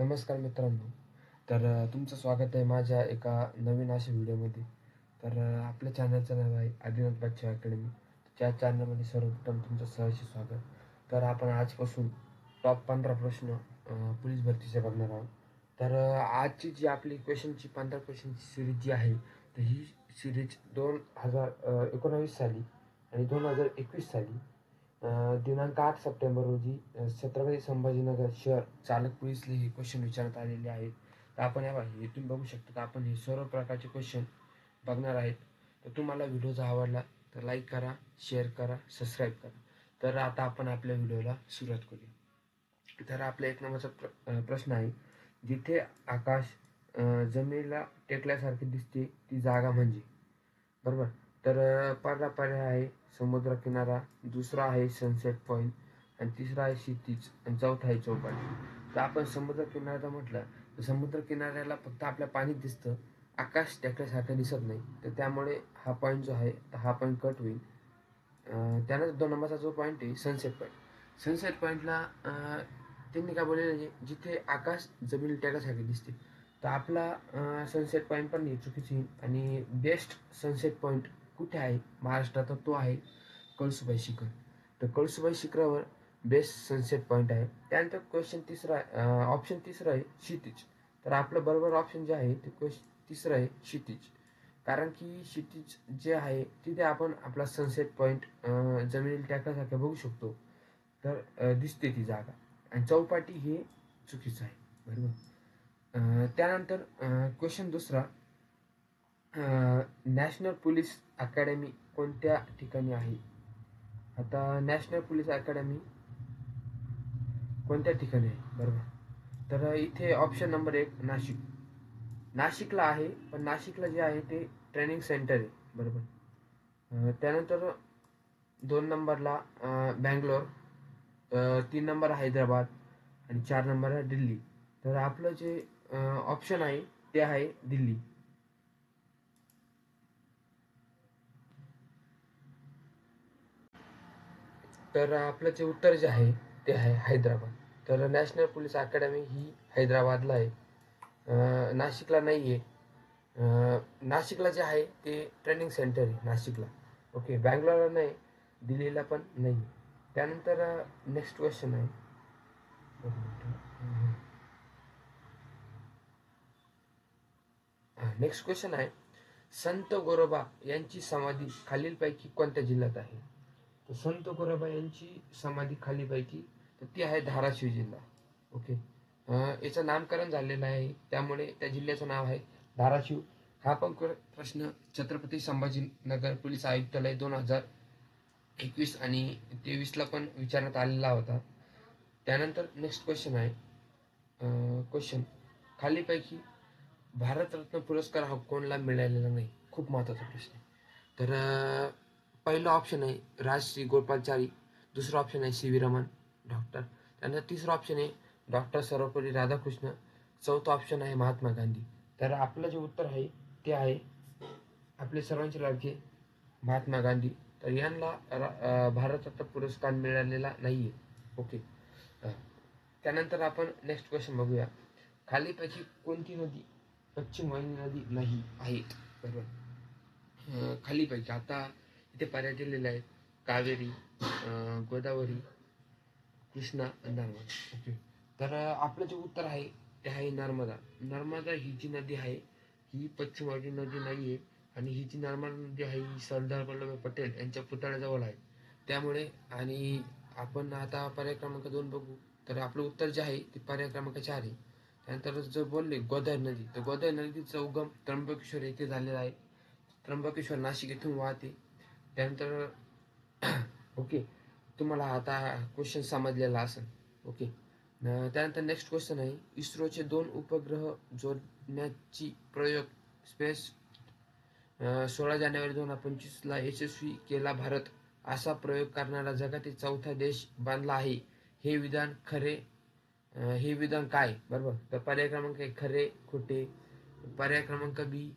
नमस्कार मित्रांनो. तर तुमचं स्वागत आहे माझ्या एका नवीन अशा व्हिडिओमध्ये. तर आपल्या चॅनलचं नाव आहे आदिनाथ बच्चा अकॅडमी त्या चॅनलमध्ये सर्वप्रथम तुमचं सहर्ष स्वागत. तर आपण आजपासून टॉप पंधरा प्रश्न पोलीस भरतीचे बघणार आहोत. तर आजची जी आपली क्वेश्चनची पंधरा क्वेश्चनची सिरीज जी आहे तर ही सिरीज दोन हजार एकोणावीस साली आणि दोन हजार एकवीस साली दिनांक आठ सप्टेंबर रोजी छत्रपती संभाजीनगर शहर चालक पोलीसले हे क्वेश्चन विचारण्यात आलेले आहेत. तर आपण या बघा इथून बघू शकतो तर आपण हे सर्व प्रकारचे क्वेश्चन बघणार आहेत. तर तुम्हाला व्हिडिओ जर आवडला तर लाईक करा शेअर करा सबस्क्राईब करा. तर आता आपण आपल्या व्हिडिओला सुरुवात करूया. तर आपल्या एक नंबरचा प्र प्रश्न आहे जिथे आकाश जमिनीला टेकल्यासारखे दिसते ती जागा म्हणजे? बरोबर? तर अ, पहिला पर्याय आहे समुद्र किनारा दुसरा आहे सनसेट पॉईंट आणि तिसरा आहे शेतीच आणि चौथा आहे चौपाटी. तर आपण समुद्र किनारा म्हटलं तर समुद्र किनाऱ्याला फक्त आपल्या पाणी दिसतं आकाश त्याच्यासारखं दिसत नाही. तर त्यामुळे हा पॉईंट जो आहे तर हा पॉईंट कट होईल. त्यानंतर दोन नंबरचा जो पॉईंट आहे सनसेट पॉईंट सनसेट पॉईंटला त्यांनी काय बोललेलं आहे जिथे आकाश जमीन त्याच्यासारखे दिसते. तर आपला सनसेट पॉईंट पण नाही चुकीची आहे. आणि बेस्ट सनसेट पॉईंट कुठे आहे? महाराष्ट्रात तो आहे कळसुबाई शिखर. तर कळसुबाई शिखरावर बेस्ट सनसेट पॉईंट आहे. त्यानंतर क्वेश्चन तिसरा ऑप्शन तिसरा आहे क्षितिज. तर आपलं बरोबर ऑप्शन जे आहे ते क्वेश्चन तिसरं आहे क्षितिज. कारण की क्षितिज जे आहे तिथे आपण आपला सनसेट पॉईंट जमिनीला टाकल्यासारखं बघू शकतो. तर दिसते ती जागा. आणि चौपाटी हे चुकीचं आहे. बरोबर? त्यानंतर क्वेश्चन दुसरा. नॅशनल पोलीस अकॅडमी कोणत्या ठिकाणी आहे? आता नॅशनल पोलीस अकॅडमी कोणत्या ठिकाणी आहे? बरोबर. तर इथे ऑप्शन नंबर एक नाशिक. नाशिकला आहे पण नाशिकला जे आहे ते ट्रेनिंग सेंटर आहे. बरोबर. त्यानंतर दोन नंबरला बँगलोर तीन नंबर हैदराबाद आणि चार नंबर आहे दिल्ली. तर आपलं जे ऑप्शन आहे ते आहे दिल्ली. तर आपलं जे उत्तर जे आहे ते आहे हैदराबाद. तर नॅशनल पोलीस अकॅडमी ही हैदराबादला आहे. नाशिकला नाही आहे नाशिकला जे आहे ते ट्रेनिंग सेंटर आहे नाशिकला. ओके बँगलोरला नाही दिल्लीला पण नाही त्यानंतर नेक्स्ट क्वेश्चन आहे. नेक्स्ट क्वेश्चन आहे. संत गोरोबा यांची समाधी खालीलपैकी कोणत्या जिल्ह्यात आहे? तर संत गोरोबा यांची समाधी खालीपैकी तर ती आहे धाराशिव जिल्हा. ओके याचं नामकरण झालेलं आहे. त्यामुळे त्या जिल्ह्याचं नाव आहे धाराशिव. हा पण प्रश्न छत्रपती संभाजीनगर पोलीस आयुक्तालय दोन हजार एकवीस आणि तेवीसला पण विचारण्यात आलेला होता. त्यानंतर नेक्स्ट क्वेश्चन आहे. क्वेश्चन खालीपैकी भारतरत्न पुरस्कार हा कोणला मिळालेला नाही? खूप महत्त्वाचा प्रश्न आहे. तर पहिला ऑप्शन आहे राजश्री गोपालचारी दुसरा ऑप्शन आहे सी व्ही रमन डॉक्टर त्यानंतर तिसरा ऑप्शन आहे डॉक्टर सर्वपल्ली राधाकृष्ण चौथा ऑप्शन आहे महात्मा गांधी. तर आपलं जे उत्तर आहे ते आहे आपले सर्वांचे लाडके महात्मा गांधी. तर यांना रा- भारतरत्न पुरस्कार मिळालेला नाही आहे ओके त्यानंतर आपण नेक्स्ट क्वेश्चन बघूया. खालीपैकी कोणती नदी पश्चिम वाहिनी नदी नाही आहेत बरोबर. खालीपैकी आता ते पर्याय दिलेले आहेत. कावेरी अं, गोदावरी कृष्णा आणि नर्मदा. ओके. तर अं, आपलं जे उत्तर आहे ते आहे नर्मदा. नर्मदा ही जी नदी आहे ही पश्चिम वाटी नदी नाही आहे आणि ही जी नर्मदा नदी आहे ही सरदार वल्लभभाई पटेल यांच्या पुतळ्याजवळ आहे. त्यामुळे आणि आपण आता पर्याय क्रमांक दोन बघू. तर आपलं उत्तर जे आहे ते पर्याय क्रमांक चार आहे त्यानंतर जर बोलले गोदावरी नदी तर गोदावरी नदीचा उगम त्र्यंबकेश्वर येथे झालेला आहे. त्र्यंबकेश्वर नाशिक येथून वाहते. त्यानंतर ओके तुम्हाला आता क्वेश्चन समजलेला असेल. ओके. त्यानंतर नेक्स्ट क्वेश्चन आहे इस्रोचे दोन उपग्रह जोडण्याची प्रयोग स्पेस सोळा जानेवारी दोन हजार पंचवीसला यशस्वी केला भारत. असा प्रयोग करणारा जगातील चौथा देश बांधला आहे. हे विधान खरे हे विधान काय? बरोबर. तर पर्याय क्रमांक खरे खोटे. पर्याय क्रमांक बी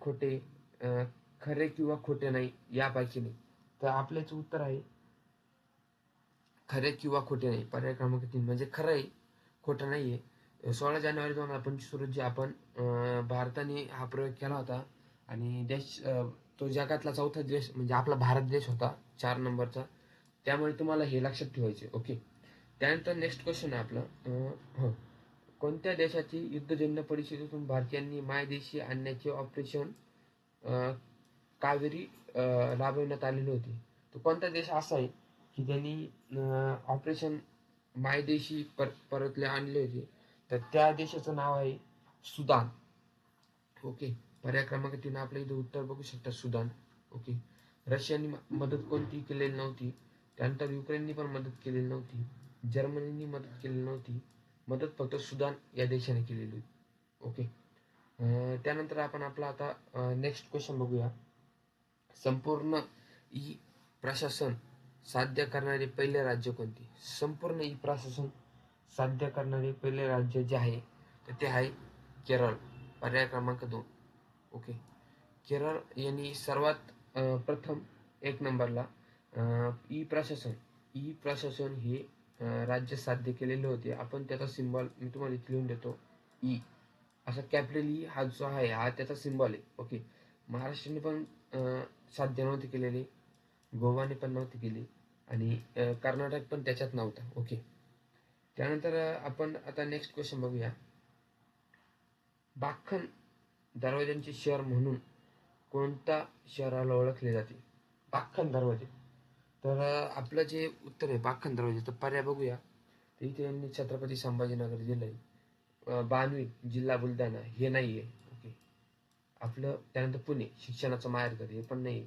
खोटे खरे किंवा खोटे नाही यापैकी नाही. तर आपल्याच उत्तर आहे खरे किंवा खोटे नाही. पर्याय क्रमांक तीन म्हणजे खरं आहे खोटं नाही आहे सोळा जानेवारी दोन हजार पंचवीस रोजी आपण भारताने हा प्रयोग केला होता आणि देश तो जगातला चौथा देश म्हणजे आपला भारत देश होता चार नंबरचा. त्यामुळे तुम्हाला हे लक्षात ठेवायचे ओके? त्यानंतर नेक्स्ट क्वेश्चन आहे आपलं. हो. कोणत्या देशाची युद्धजन्य परिस्थितीतून भारतीयांनी मायदेशी आणण्याचे ऑपरेशन कावेरी राबविण्यात आलेली होती. तो कोणता देश असा आहे की त्यांनी ऑपरेशन मायदेशी पर परतले आणले होते? तर त्या देशाचं नाव आहे सुदान. ओके पर्याय क्रमांक तीन आपल्या इथे उत्तर बघू शकता सुदान. ओके रशियाने म- मदत कोणती केलेली नव्हती? त्यानंतर युक्रेननी पण मदत केलेली नव्हती. जर्मनीनी मदत केलेली नव्हती. मदत फक्त सुदान या देशाने केलेली होती. ओके त्यानंतर आपण आपला आता नेक्स्ट क्वेश्चन बघूया. संपूर्ण ई प्रशासन साध्य करणारे पहिले राज्य कोणते? संपूर्ण ई प्रशासन साध्य करणारे पहिले राज्य जे आहे तर ते आहे केरळ. पर्याय क्रमांक दोन. ओके. केरळ यांनी सर्वात प्रथम एक नंबरला ई प्रशासन ई प्रशासन हे राज्य साध्य केलेले होते. आपण त्याचा सिम्बॉल मी तुम्हाला इथे लिहून देतो. ई. असा कॅपिटल ई हा जो आहे हा त्याचा सिम्बॉल आहे. ओके. महाराष्ट्राने पण साध्य नव्हती केलेली गोवाने पण नव्हती केली आणि कर्नाटक पण त्याच्यात नव्हता. ओके. त्यानंतर आपण आता नेक्स्ट क्वेश्चन बघूया. बाखन दरवाज्यांचे शहर म्हणून कोणत्या शहराला ओळखले जाते? बाखन दरवाजे. तर आपलं जे उत्तर आहे बाखन दरवाजे तर पर्याय बघूया. तर इथे यांनी छत्रपती संभाजीनगर जिल्हा बानवी जिल्हा बुलढाणा हे नाही आहे आपलं त्यानंतर पुणे शिक्षणाचं माहेरघर हे पण नाही.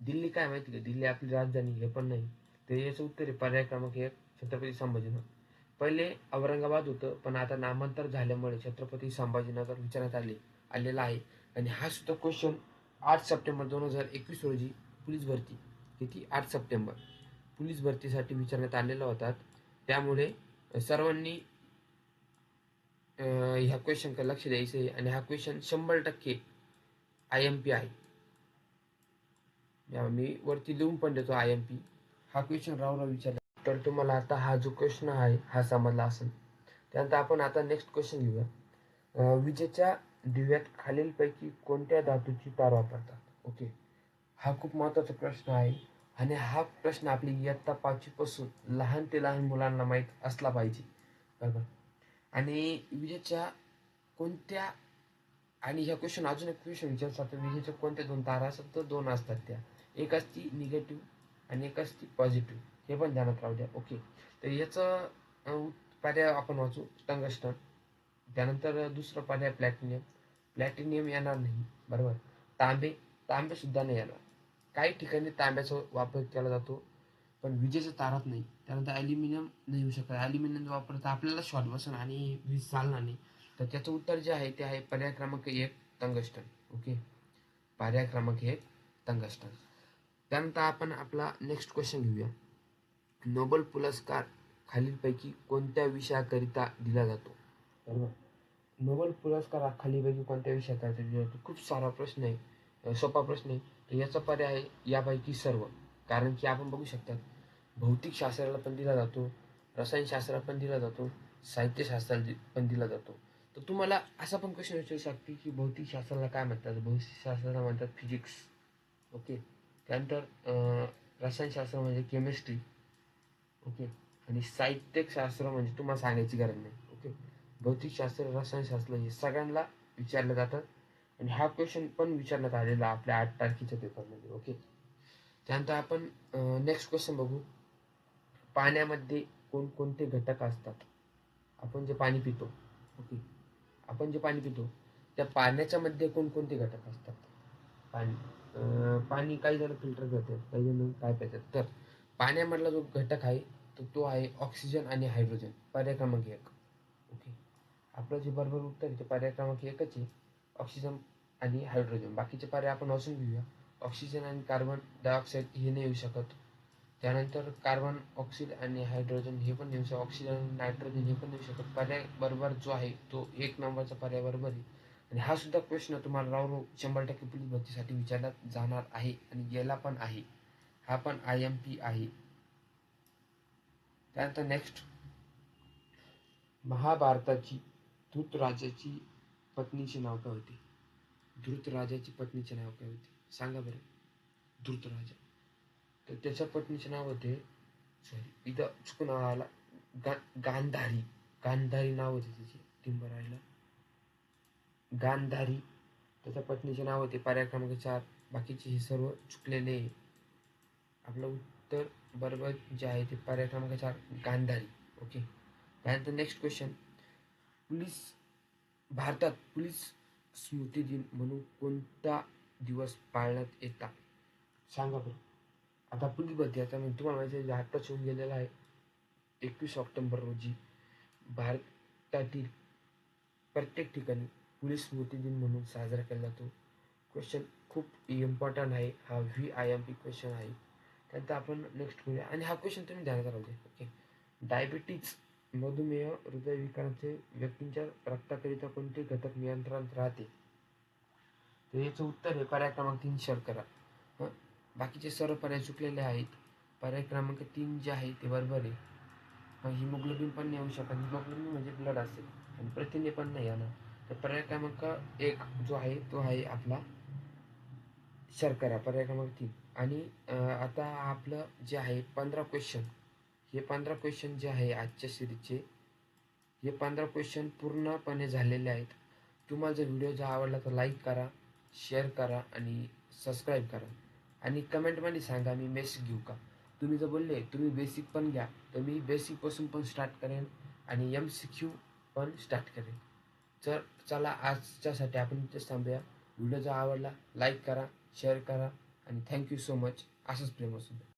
दिल्ली काय माहिती का? दिल्ली आपली राजधानी हे पण नाही. तर याचं उत्तर आहे पर्याय क्रमांक एक छत्रपती संभाजीनगर. पहिले औरंगाबाद होतं पण आता नामांतर झाल्यामुळे छत्रपती संभाजीनगर विचारण्यात आले आलेला आहे. आणि हा सुद्धा क्वेश्चन आठ सप्टेंबर दोन हजार एकवीस रोजी पोलीस भरती. किती? आठ सप्टेंबर. पोलीस भरतीसाठी विचारण्यात आलेला होता. त्यामुळे सर्वांनी ह्या क्वेश्चनकडे लक्ष द्यायचं आहे आणि हा क्वेश्चन शंभर टक्के आय एम पी आहे. मी वरती लिहून पण देतो आय एम पी हा क्वेश्चन रावला विचारला. तर तुम्हाला आता हा जो क्वेश्चन आहे हा समजला असेल. त्यानंतर आपण आता नेक्स्ट क्वेश्चन घेऊया. विजेच्या दिव्यात खालीलपैकी कोणत्या धातूची तार वापरतात? ओके. हा खूप महत्त्वाचा प्रश्न आहे. आणि हा प्रश्न आपली इयत्ता पाचवीपासून लहान ते लहान मुलांना माहीत असला पाहिजे. बरोबर? आणि विजेच्या कोणत्या आणि ह्या क्वेश्चन अजून एक क्वेश्चन विचारतात विजेच्या कोणत्या दोन तारा असतात? तर दोन असतात त्या. एक असती निगेटिव्ह आणि एक असती पॉझिटिव्ह हे पण ध्यानात राहू द्या. ओके तर याचं पर्याय आपण वाचू. टंगस्टन त्यानंतर दुसरं पर्याय प्लॅटिनियम प्लॅटिनियम येणार नाही. बरोबर? तांबे. तांबेसुद्धा नाही येणार. काही ठिकाणी तांब्याचा वापर केला जातो पण विजेचा तारात नाही. त्यानंतर ॲल्युमिनियम नाही होऊ शकत. ॲल्युमिनियम वापर तर आपल्याला शॉर्ट बसन आणि वीज चालणार नाही. तर त्याचं उत्तर जे आहे ते आहे पर्याय क्रमांक एक तंगस्टन. ओके पर्याय क्रमांक एक तंगस्टन. त्यानंतर आपण आपला नेक्स्ट क्वेश्चन घेऊया. नोबल पुरस्कार खालीलपैकी कोणत्या विषयाकरिता दिला जातो? बरोबर? नोबल पुरस्कार हा खालीलपैकी कोणत्या विषयाकरिता दिला जातो? खूप सारा प्रश्न आहे. सोपा प्रश्न आहे. तर याचा पर्याय आहे यापैकी सर्व. कारण की आपण बघू शकतात भौतिक शास्त्राला पण दिला जातो रसायनशास्त्राला पण दिला जातो साहित्यशास्त्राला दि- पण दिला जातो. तर तुम्हाला असा पण क्वेश्चन विचारू शकते की भौतिकशास्त्राला काय म्हणतात? भौतिकशास्त्राला म्हणतात फिजिक्स ओके त्यानंतर रसायनशास्त्र म्हणजे केमिस्ट्री ओके आणि साहित्यशास्त्र म्हणजे तुम्हाला सांगायची गरज नाही. ओके भौतिकशास्त्र रसायनशास्त्र हे सगळ्यांना विचारलं जातं. आणि हा क्वेश्चन पण विचारण्यात आलेला आपल्या आठ तारखेच्या पेपरमध्ये ओके त्यानंतर आपण नेक्स्ट क्वेश्चन बघू. पाण्यामध्ये कोणकोणते घटक असतात? आपण जे पाणी पितो. ओके आपण जे पाणी पितो त्या पाण्याच्या मध्ये कोणकोणते घटक असतात? पाणी. पाणी काही जण फिल्टर करतात काही जण काय पितात. तर पाण्यामधला जो घटक आहे तर तो आहे ऑक्सिजन आणि हायड्रोजन पर्याय क्रमांक एक. ओके आपलं जे बरोबर उत्तर आहे ते पर्याय क्रमांक एकच आहे. ऑक्सिजन आणि हायड्रोजन बाकीचे पर्याय आपण वाचून घेऊया. ऑक्सिजन आणि कार्बन डायऑक्साईड हे नाही येऊ शकत. त्यानंतर कार्बन ऑक्सिड आणि हायड्रोजन हे पण देऊ शकतो. ऑक्सिजन आणि नायट्रोजन हे पण देऊ शकतो. पर्याय बरोबर जो आहे तो एक नंबरचा पर्याय बरोबर आहे. आणि हा सुद्धा प्रश्न तुम्हाला राव राव शंभर टक्के पोलीस भरतीसाठी विचारला जाणार आहे आणि गेला पण आहे. हा पण आय एम पी आहे. त्यानंतर नेक्स्ट महाभारताची धृतराजाची पत्नीचे नाव काय होते? धृतराजाची पत्नीचे नाव काय होते? सांगा बरं. धृतराजा. तर त्याच्या पत्नीचे नाव होते सॉरी इथं चुकून आला. गा गांधारी. गांधारी नाव होते तिचे टिंबरायला. गांधारी. त्याच्या पत्नीचे नाव होते पर्याय क्रमांक चार. बाकीचे हे सर्व चुकलेले आहे. आपलं उत्तर बरोबर जे आहे ते पर्याय क्रमांक चार गांधारी. ओके त्यानंतर नेक्स्ट क्वेश्चन पोलीस भारतात पोलीस स्मृती दिन म्हणून कोणता दिवस पाळण्यात येतात सांगा बरं. आता पोलीस भरती आता तुम्हाला माहिती आहे आत्ताच होऊन गेलेला आहे एकवीस ऑक्टोंबर रोजी भारतातील प्रत्येक ठिकाणी पोलीस स्मृती दिन म्हणून साजरा केला जातो. क्वेश्चन खूप इम्पॉर्टंट आहे. हा V I M P question आहे. त्यानंतर आपण नेक्स्ट करूया आणि हा क्वेश्चन तुम्ही ध्यानात राहू दे ओके डायबिटीज मधुमेह हृदयविकाराचे व्यक्तींच्या रक्ताकरिता कोणते घटक नियंत्रणात राहते? तर याचं उत्तर आहे. पर्याय क्रमांक तीन शेअर करा बाकीचे सर्व पर्याय चुकलेले आहेत. पर्याय क्रमांक तीन जे आहे ते बरोबर आहे. मग हिमोग्लोबिन पण नाही येऊ शकत. हिमोग्लोबिन म्हणजे ब्लड असेल. आणि प्रथिने पण नाही येणार. तर पर्याय क्रमांक एक जो आहे तो आहे आपला शर्करा. पर्याय क्रमांक तीन. आणि आता आपलं जे आहे पंधरा क्वेश्चन हे पंधरा क्वेश्चन जे आहे आजच्या सिरीजचे हे पंधरा क्वेश्चन पूर्णपणे झालेले आहेत. तुम्हाला जर व्हिडिओ जर आवडला तर लाईक करा शेअर करा आणि सबस्क्राईब करा. आणि कमेंटमध्ये सांगा मी मेसेज घेऊ का? तुम्ही जर बोलले तुम्ही बेसिक पण घ्या तर मी बेसिकपासून पण स्टार्ट करेन आणि एम सी क्यू पण स्टार्ट करेन. तर चला आजच्यासाठी आपण इथेच थांबूया. व्हिडिओ जर आवडला लाईक करा शेअर करा आणि थँक्यू सो मच असंच प्रेम असू द्या.